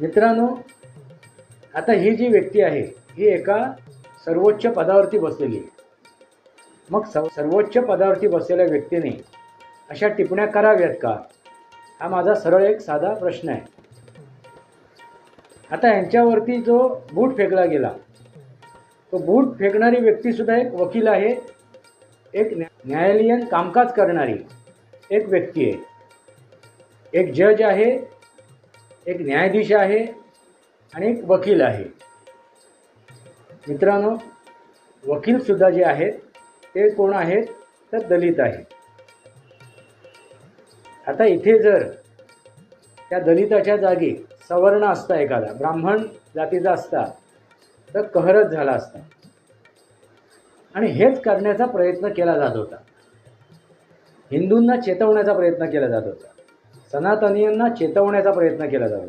मित्रांनो आता ही जी व्यक्ती आहे ही एका सर्वोच्च पदावरती बसलेली आहे. मग स सर्वोच्च पदावरती बसलेल्या व्यक्तीने अशा टिप्पण्या कराव्यात का? हा माझा सरळ एक साधा प्रश्न आहे. आता यांच्यावरती जो बूट फेकला गेला तो बूट फेकणारी व्यक्तीसुद्धा एक वकील आहे एक न्या न्यायालयीन कामकाज करणारी एक व्यक्ती आहे. एक जज आहे एक न्यायाधीश आहे आणि एक वकील आहे. मित्रांनो वकीलसुद्धा जे आहेत ते कोण आहेत? तर दलित आहेत. आता इथे जर त्या दलिताच्या जागी सवर्ण असता एखादा ब्राह्मण जातीचा असता तर कहरच झाला असता. आणि हेच करण्याचा प्रयत्न केला जात होता. हिंदूंना चेतवण्याचा प्रयत्न केला जात होता. सनातनीयांना चेतवण्याचा प्रयत्न केला जात.